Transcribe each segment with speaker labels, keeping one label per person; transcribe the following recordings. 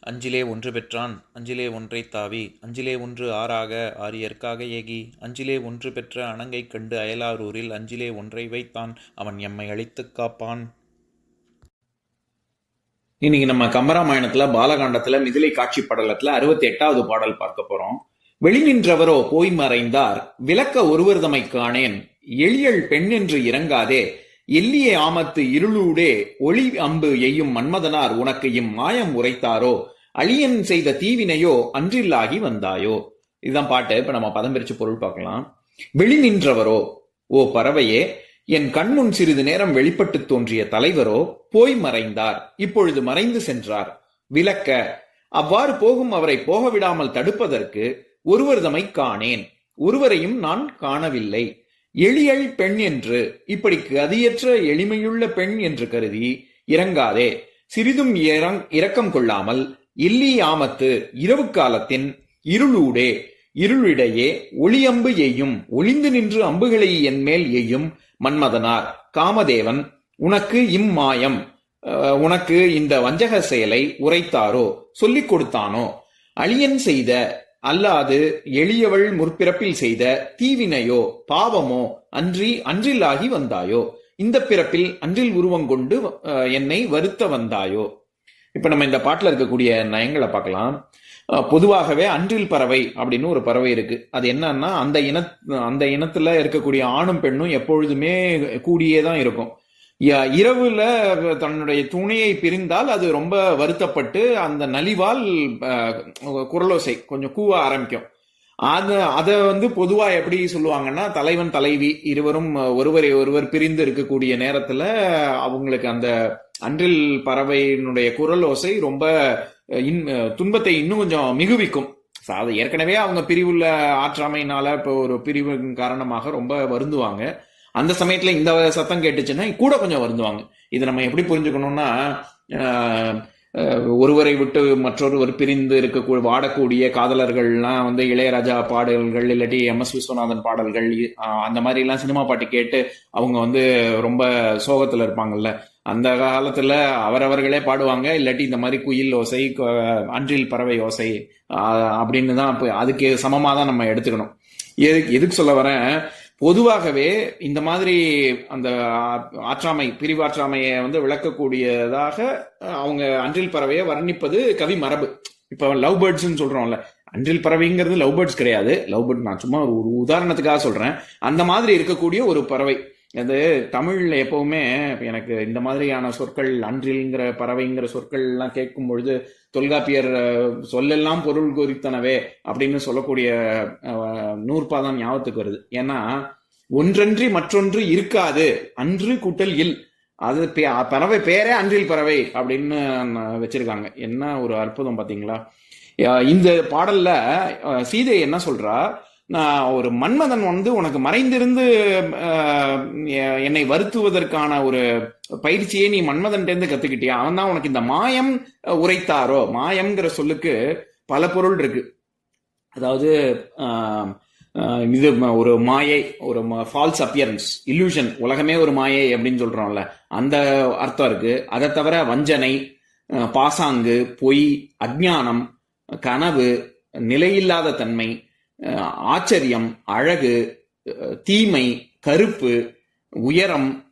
Speaker 1: அஞ்சிலே ஒன்று பெற்றான் அஞ்சிலே ஒன்றை தாவி அஞ்சிலே ஒன்று ஆறாக ஆரியற்காக ஏகி அஞ்சிலே ஒன்று பெற்ற அணங்கை கண்டு அயலாரூரில் அஞ்சிலே ஒன்றை வைத்தான் அவன் எம்மை அழித்துக் காப்பான்.
Speaker 2: இன்னைக்கு நம்ம கம்பராமாயணத்துல பாலகாண்டத்துல மிதிலை காட்சி படலத்துல அறுபத்தி எட்டாவது பாடல் பார்க்க போறோம். வெளி நின்றவரோ போய் மறைந்தார் விளக்க ஒருவர்தமை காணேன் எளியல் பெண் என்று இறங்காதே எல்லிய ஆமத்து இருளூடே ஒளி அம்பு எய்யும் மன்மதனார் உனக்கு இம் மாயம் உரைத்தாரோ? அழியன் செய்த தீவினையோ அன்றில்லாகி வந்தாயோ? இதுதான் பாட்டு. இப்ப நம்ம பதம் பிரிச்சு பொருள் பார்க்கலாம். வெளி நின்றவரோ? ஓ பறவையே என் கண்முன் சிறிது நேரம் வெளிப்பட்டு தோன்றிய தலைவரோ போய் மறைந்தார். இப்பொழுது மறைந்து சென்றார். விளக்க அவ்வாறு போகும் அவரை போக விடாமல் தடுப்பதற்கு ஒருவர்தமை காணேன். ஒருவரையும் நான் காணவில்லை. எளியல் பெண் என்று இப்படி கதியற்ற எளிமையுள்ள பெண் என்று கருதி இறங்காதே. சிறிதும் இறங் இரக்கம் கொள்ளாமல் இல்லி ஆமத்து இரவு காலத்தின் இருளூடே இருளிடையே ஒளியம்பு எய்யும் ஒளிந்து நின்று அம்புகளை என் மேல் எய்யும் மன்மதனார். காமதேவன் உனக்கு இம்மாயம் உனக்கு இந்த வஞ்சக செயலை உரைத்தாரோ? சொல்லிக் கொடுத்தானோ? அழியன் செய்த அல்லாது எளியவள் முற்பிறப்பில் செய்த தீவினையோ பாவமோ அன்றி அன்றில்லாகி வந்தாயோ? இந்த பிறப்பில் அன்றில் உருவம் கொண்டு என்னை வருத்த வந்தாயோ? இப்ப நம்ம இந்த பாட்டுல இருக்கக்கூடிய நயங்களை பார்க்கலாம். பொதுவாகவே அன்றில் பறவை அப்படின்னு ஒரு பறவை இருக்கு. அது என்னன்னா அந்த இன அந்த இனத்துல இருக்கக்கூடிய ஆணும் பெண்ணும் எப்பொழுதுமே கூடியே தான் இருக்கும். இரவுல தன்னுடைய துணையை பிரிந்தால் அது ரொம்ப வருத்தப்பட்டு அந்த நலிவால் குரலோசை கொஞ்சம் கூவ ஆரம்பிக்கும். அத அதை வந்து பொதுவா எப்படி சொல்லுவாங்கன்னா தலைவன் தலைவி இருவரும் ஒருவரை ஒருவர் பிரிந்து இருக்கக்கூடிய நேரத்துல அவங்களுக்கு அந்த அன்றில் பறவையினுடைய குரலோசை ரொம்ப இன் துன்பத்தை இன்னும் கொஞ்சம் மிகுவிக்கும். அது ஏற்கனவே அவங்க பிரிவுள்ள ஆற்றாமையினால இப்போ ஒரு பிரிவின் காரணமாக ரொம்ப வருந்துவாங்க. அந்த சமயத்தில் இந்த சத்தம் கேட்டுச்சுன்னா கூட கொஞ்சம் வருந்துவாங்க. இதை நம்ம எப்படி புரிஞ்சுக்கணும்னா ஒருவரை விட்டு மற்றொருவர் பிரிந்து இருக்கக்கூடிய வாடக்கூடிய காதலர்கள்லாம் வந்து இளையராஜா பாடல்கள் இல்லாட்டி எம் எஸ் விஸ்வநாதன் பாடல்கள் அந்த மாதிரி எல்லாம் சினிமா பாட்டு கேட்டு அவங்க வந்து ரொம்ப சோகத்துல இருப்பாங்கல்ல. அந்த காலத்துல அவரவர்களே பாடுவாங்க இல்லாட்டி இந்த மாதிரி குயில் ஓசை அன்றில் பறவை ஓசை அப்படின்னு தான் அதுக்கு சமமாக தான் நம்ம எடுத்துக்கணும். எதுக்கு எதுக்கு சொல்ல வரேன்? பொதுவாகவே இந்த மாதிரி அந்த ஆ- ஆற்றாமை பிரிவாற்றாமையை வந்து விளக்கக்கூடியதாக அவங்க அன்றில் பறவையை வர்ணிப்பது கவி மரபு. இப்ப லவ் பேர்ட்ஸ்ன்னு சொல்றோம்ல அன்றில் பறவைங்கிறது லவ் பேர்ட்ஸ் கிடையாது. லவ் பேர்ட் நான் சும்மா ஒரு உதாரணத்துக்காக சொல்றேன். அந்த மாதிரி இருக்கக்கூடிய ஒரு பறவை. அது தமிழ்ல எப்பவுமே எனக்கு இந்த மாதிரியான சொற்கள் அன்றில்ங்கிற பறவைங்கிற சொற்கள் எல்லாம் கேட்கும் பொழுது தொல்காப்பியர் சொல்லெல்லாம் பொருள் குறித்தனவே அப்படின்னு சொல்லக்கூடிய நூற்பாதம் நூற்பாதான் ஞாபகத்துக்கு வருது. ஏன்னா ஒன்றன்றி மற்றொன்று இருக்காது அன்று கூட்டல் இல். அது பே- பறவை பேரே அன்றில் பறவை அப்படின்னு வச்சிருக்காங்க. என்ன ஒரு அற்புதம் பாத்தீங்களா? இந்த பாடல்ல சீதை என்ன சொல்றா? நான் ஒரு மன்மதன் வந்து உனக்கு மறைந்திருந்து என்னை வருத்துவதற்கான ஒரு பயிற்சியை நீ மன்மதன்டேருந்து கத்துக்கிட்டியா? அவன் தான் உனக்கு இந்த மாயம் உரைத்தாரோ? மாயம்ங்கிற சொல்லுக்கு பல பொருள் இருக்கு. அதாவது இது ஒரு மாயை ஒரு ஃபால்ஸ் அப்பியரன்ஸ் இல்யூஷன் உலகமே ஒரு மாயை அப்படின்னு சொல்றோம்ல அந்த அர்த்தம் இருக்கு. அதை தவிர வஞ்சனை பாசாங்கு பொய் அஜ்ஞானம் கனவு நிலையில்லாத தன்மை ஆச்சரியம் அழகு தீமை கருப்பு உயரம்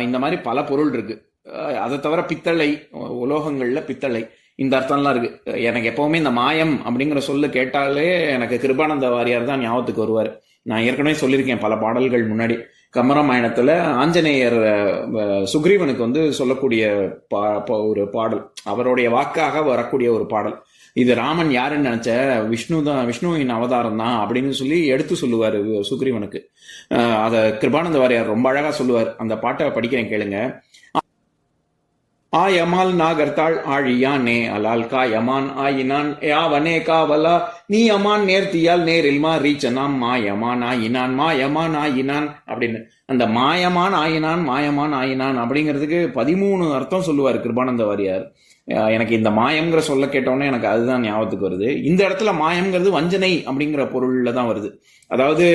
Speaker 2: இந்த மாதிரி பல பொருள் இருக்கு. அதை தவிர பித்தளை உலோகங்கள்ல பித்தளை இந்த அர்த்தம்லாம் இருக்கு. எனக்கு எப்பவுமே இந்த மாயம் அப்படிங்கிற சொல்லு கேட்டாலே எனக்கு கிருபானந்த வாரியார் தான் ஞாபகத்துக்கு வருவார். நான் ஏற்கனவே சொல்லியிருக்கேன் பல பாடல்கள் முன்னாடி. கமரமாயணத்துல ஆஞ்சநேயர் சுக்ரீவனுக்கு வந்து சொல்லக்கூடிய பா- பா- ஒரு பாடல். அவருடைய வாக்காக வரக்கூடிய ஒரு பாடல். இது ராமன் யாருன்னு நினைச்ச விஷ்ணு தான் விஷ்ணுவின் அவதாரம் தான் அப்படின்னு சொல்லி எடுத்து சொல்லுவார் சுக்ரீவனுக்கு. அதை அத கிருபானந்த வாரியார் ரொம்ப அழகா சொல்லுவார். அந்த பாட்டை படிக்கிறேன் கேளுங்க. ஆ யமால் நாகர்த்தாள் ஆழியானே அலால் கா யமான் ஆயினான். யாவனே காவலா நீ அமான் நேர்த்தியால் நேரில் மா ரீச்சனாம் மாயமான் ஆயினான் மாயமான் ஆயினான் அப்படின்னு. அந்த மாயமான் ஆயினான் மாயமான் ஆயினான் அப்படிங்கிறதுக்கு பதிமூணு அர்த்தம் சொல்லுவார் கிருபானந்த வாரியார். எனக்கு இந்த மாயம்ங்கிற சொல்ல கேட்டோன்னே எனக்கு அதுதான் ஞாபகத்துக்கு வருது. இந்த இடத்துல மாயம்ங்கிறது வஞ்சனை அப்படிங்கிற பொருள்ல தான் வருது. அதாவது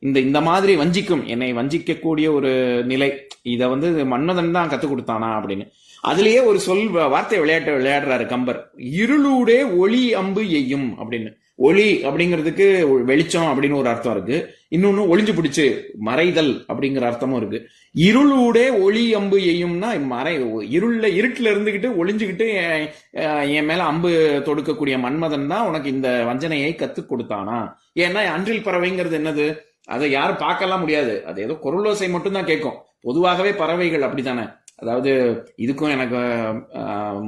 Speaker 2: இந்த இந்த மாதிரி வஞ்சிக்கும் என்னை வஞ்சிக்கக்கூடிய ஒரு நிலை இதை வந்து மன்மதன் தான் கத்துக் கொடுத்தானா அப்படின்னு. அதுலயே ஒரு சொல் வார்த்தை விளையாட்டு விளையாடுறாரு கம்பர். இருளூடே ஒளி அம்பு எய்யும் அப்படின்னு. ஒளி அப்படிங்கிறதுக்கு வெளிச்சம் அப்படின்னு ஒரு அர்த்தம் இருக்கு. இன்னொன்னு ஒளிஞ்சு பிடிச்சு மறைதல் அப்படிங்கிற அர்த்தமும் இருக்கு. இருளூடே ஒளி அம்பு எய்யும்னா மறை இருள்ல இருட்டுல இருந்துகிட்டு ஒளிஞ்சுக்கிட்டு என் மேல அம்பு தொடுக்கக்கூடிய மன்மதன் தான் உனக்கு இந்த வஞ்சனையை கத்து கொடுத்தானா? ஏன்னா அன்றில் பறவைங்கிறது என்னது? அதை யாரும் பார்க்கலாம் முடியாது. அது ஏதோ குரலோசை மட்டும்தான் கேட்கும். பொதுவாகவே பறவைகள் அப்படித்தானே? அதாவது இதுக்கும் எனக்கு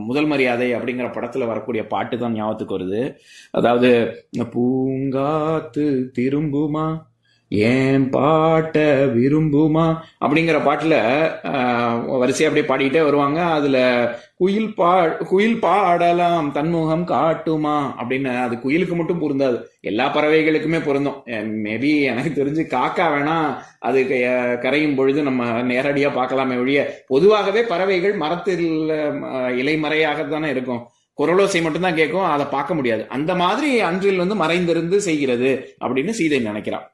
Speaker 2: முதல் மரியாதை அப்படிங்கிற படத்துல வரக்கூடிய பாட்டு தான் ஞாபகத்துக்கு வருது. அதாவது பூங்காத்து திரும்புமா? ஏன் பாட்ட விரும்புமா? அப்படிங்கிற பாட்டுல ஆஹ், வரிசையா அப்படியே பாடிக்கிட்டே வருவாங்க. அதுல குயில் பா குயில் பாடலாம் தன்முகம் காட்டுமா? அப்படின்னு அது குயிலுக்கு மட்டும் பொருந்தாது. எல்லா பறவைகளுக்குமே பொருந்தும். மேபி எனக்கு தெரிஞ்சு காக்கா வேணா அது கரையும் பொழுது நம்ம நேரடியா பார்க்கலாமே ஒழிய பொதுவாகவே பறவைகள் மரத்தில் இலைமறையாக தானே இருக்கும். குரலோசை மட்டும்தான் கேட்கும். அதை பார்க்க முடியாது. அந்த மாதிரி அன்றில் வந்து மறைந்திருந்து செய்கிறது அப்படின்னு சீதை நினைக்கிறான்.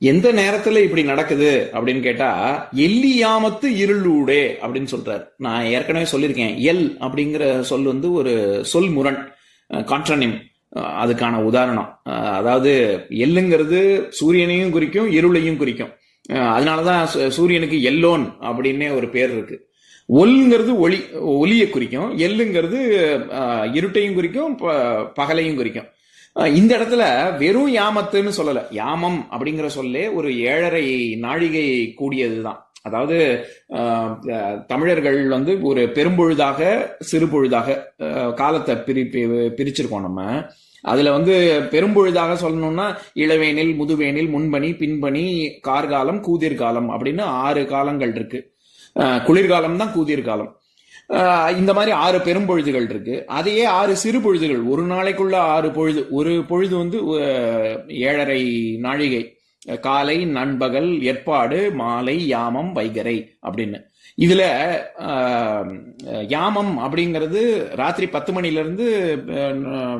Speaker 2: எந்த நேரத்துல இப்படி நடக்குது அப்படின்னு கேட்டா எல்லியாமத்து இருளூடே அப்படின்னு சொல்றாரு. நான் ஏற்கனவே சொல்லியிருக்கேன். எல் அப்படிங்கிற சொல் வந்து ஒரு சொல் முரண் கான்ட்ரனிம் அதுக்கான உதாரணம். அதாவது எள்ளுங்கிறது சூரியனையும் குறிக்கும் இருளையும் குறிக்கும். அதனாலதான் சு- சூரியனுக்கு எல்லோன் அப்படின்னே ஒரு பேர் இருக்கு. ஒல்ங்கிறது ஒளி ஒளியை குறிக்கும். எள்ளுங்கிறது இருட்டையும் குறிக்கும் ப- பகலையும் குறிக்கும். இந்த இடத்துல வெறும் யாமத்துன்னு சொல்லல. யாமம் அப்படிங்கிற சொல்லே ஒரு ஏழரை நாழிகை கூடியதுதான். அதாவது தமிழர்கள் வந்து ஒரு பெரும்பொழுதாக சிறுபொழுதாக காலத்தை பிரி பி- பிரிச்சிருக்கோம் நம்ம. அதுல வந்து பெரும்பொழுதாக சொல்லணும்னா இளவேனில் முதுவேனில் முன்பணி பின்பணி கார்காலம் கூதிர்காலம் அப்படின்னு ஆறு காலங்கள் இருக்கு. குளிர்காலம் தான் கூதிர்காலம். இந்த மாதிரி ஆறு பெரும்பொழுதுகள் இருக்கு. அதையே ஆறு சிறு பொழுதுகள். ஒரு நாளைக்குள்ள ஆறு பொழுது ஒரு பொழுது வந்து ஏழரை நாழிகை. காலை நண்பகல் ஏற்பாடு மாலை யாமம் வைகரை அப்படின்னு. இதுல யாமம் அப்படிங்கிறது ராத்திரி பத்து மணில இருந்து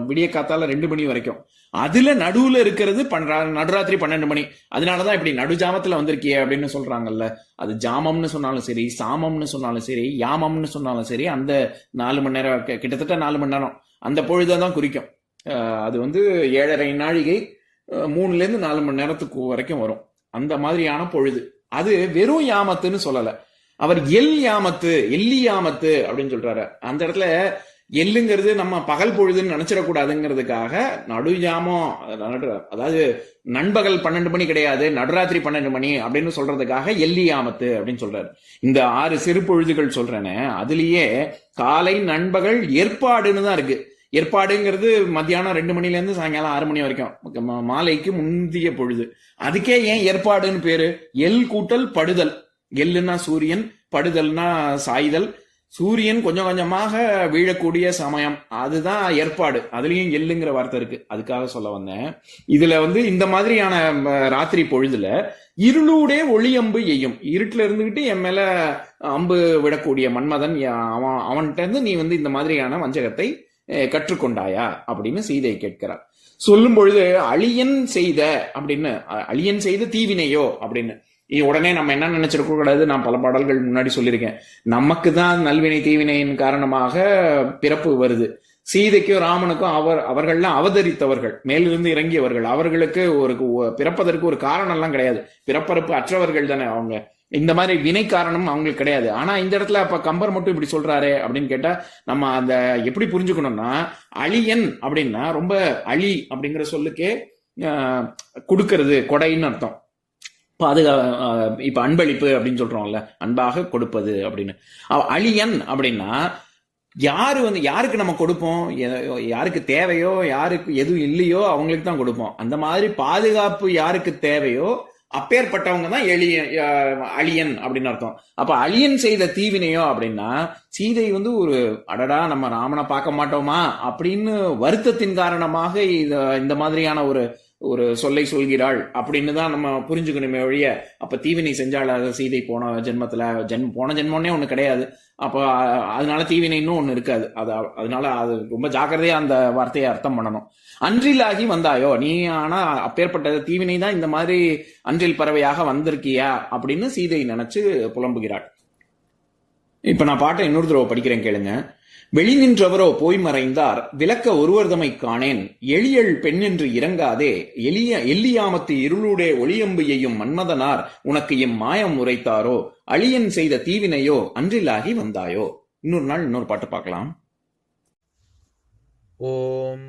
Speaker 2: விடிய காத்தால ரெண்டு மணி வரைக்கும். அதுல நடுவுல இருக்கிறது பன்ன- நடுராத்திரி பன்னெண்டு மணி. அதனாலதான் இப்படி நடு ஜாமத்துல வந்திருக்கியே அப்படின்னு சொல்றாங்கல்ல. அது ஜாமம்னு சொன்னாலும் சரி சாமம்னு சொன்னாலும் சரி யாமம்னு சொன்னாலும் சரி அந்த நாலு மணி நேரம் கிட்டத்தட்ட நாலு மணி நேரம். அந்த பொழுதை தான் குறிக்கும் அது வந்து ஏழரை நாழிகை மூணுல இருந்து நாலு மணி நேரத்துக்கு வரைக்கும் வரும். அந்த மாதிரியான பொழுது. அது வெறும் யாமத்துன்னு சொல்லல. அவர் எல் யாமத்து எல்லி யாமத்து அப்படின்னு சொல்றாரு. அந்த இடத்துல எள்ளுங்கிறது நம்ம பகல் பொழுதுன்னு நினைச்சிடக்கூடாதுங்கிறதுக்காக நடு யாமம் அதாவது நண்பகல் பன்னெண்டு மணி கிடையாது நடுராத்திரி பன்னெண்டு மணி அப்படின்னு சொல்றதுக்காக எள்ளி ஆமத்து அப்படின்னு சொல்றாரு. இந்த ஆறு சிறு பொழுதுகள் சொல்றேனே அதுலயே காலை நண்பகல் ஏற்பாடுன்னு தான் இருக்கு. ஏற்பாடுங்கிறது மத்தியானம் ரெண்டு மணில இருந்து சாயங்காலம் ஆறு மணி வரைக்கும். மாலைக்கு முந்திய பொழுது. அதுக்கே ஏன் ஏற்பாடுன்னு பேரு? எல் கூட்டல் படுதல். எல்லுன்னா சூரியன் படுதல்னா சாய்தல் சூரியன் கொஞ்சம் கொஞ்சமாக வீழக்கூடிய சமயம். அதுதான் ஏற்பாடு. அதுலயும் எள்ளுங்கிற வார்த்தை இருக்கு. அதுக்காக சொல்ல வந்தேன். இதுல வந்து இந்த மாதிரியான ராத்திரி பொழுதுல இருளூடே ஒளி அம்பு எய்யும். இருட்டுல இருந்துகிட்டு என் மேல அம்பு விடக்கூடிய மன்மதன் அவன் அவன்கிட்ட இருந்து நீ வந்து இந்த மாதிரியான வஞ்சகத்தை கற்றுக்கொண்டாயா? அப்படின்னு சீதை கேட்கிறார். சொல்லும் பொழுது அழியன் செய்த அப்படின்னு அ- அழியன் செய்த தீவினையோ அப்படின்னு. உடனே நம்ம என்ன நினைச்சிருக்க கூடாது? நான் பல பாடல்கள் முன்னாடி சொல்லியிருக்கேன். நமக்கு தான் நல்வினை தீவினையின் காரணமாக பிறப்பு வருது. சீதைக்கும் ராமனுக்கும் அவர் அவர்கள்லாம் அவதரித்தவர்கள். மேலிருந்து இறங்கியவர்கள். அவர்களுக்கு ஒரு பிறப்பதற்கு ஒரு காரணம் எல்லாம் கிடையாது. பிறப்பறுப்பு அற்றவர்கள் தானே அவங்க. இந்த மாதிரி வினை காரணம் அவங்களுக்கு கிடையாது. ஆனா இந்த இடத்துல அப்ப கம்பர் மட்டும் இப்படி சொல்றாரு அப்படின்னு கேட்டா நம்ம அந்த எப்படி புரிஞ்சுக்கணும்னா அழியன் அப்படின்னா ரொம்ப அழி அப்படிங்கிற சொல்லுக்கே கொடுக்கறது கொடைன்னு அர்த்தம். பாதுகா இப்போ அன்பளிப்பு அப்படின்னு சொல்றோம்ல அன்பாக கொடுப்பது அப்படின்னு. அழியன் அப்படின்னா யார் வந்து யாருக்கு நம்ம கொடுப்போம்? யாருக்கு தேவையோ யாருக்கு எதுவும் இல்லையோ அவங்களுக்கு தான் கொடுப்போம். அந்த மாதிரி பாதுகாப்பு யாருக்கு தேவையோ அப்பேற்பட்டவங்க தான் எளிய அழியன் அப்படின்னு அர்த்தம். அப்ப அழியன் செய்த தீவினையோ அப்படின்னா சீதை வந்து ஒரு அடடா நம்ம ராமனை பார்க்க மாட்டோமா? அப்படின்னு வருத்தத்தின் காரணமாக இத இந்த மாதிரியான ஒரு ஒரு சொல்லை சொல்கிறாள் அப்படின்னு தான் நம்ம புரிஞ்சுக்கணுமே ஒழிய அப்ப தீவினை செஞ்சாள் அது சீதை போன ஜென்மத்துல ஜென் போன ஜென்மம்னே ஒண்ணு கிடையாது. அப்போ அதனால தீவினைன்னு ஒண்ணு இருக்காது. அது அதனால அது ரொம்ப ஜாக்கிரதையா அந்த வார்த்தையை அர்த்தம் பண்ணணும். அன்றிலாகி வந்தாயோ நீ ஆனா அப்பேற்பட்ட தீவினை தான் இந்த மாதிரி அன்றில் பறவையாக வந்திருக்கியா அப்படின்னு சீதை நினைச்சு புலம்புகிறாள். இப்ப நான் பாட்டை இன்னொரு தடவை படிக்கிறேன் கேளுங்க. வெளி நின்றவரோ போய் மறைந்தார் விளக்க ஒருவர்தமை காணேன். எளியள் பெண்ணென்று இறங்காதே எளிய எல்லியாமத்து இருளுடைய ஒளியம்பியையும் மன்மதனார் உனக்கு எம் மாயம் உரைத்தாரோ? அழியன் செய்த தீவினையோ அன்றிலாகி வந்தாயோ? இன்னொரு நாள் இன்னொரு பாட்டு பார்க்கலாம்.
Speaker 1: ஓம்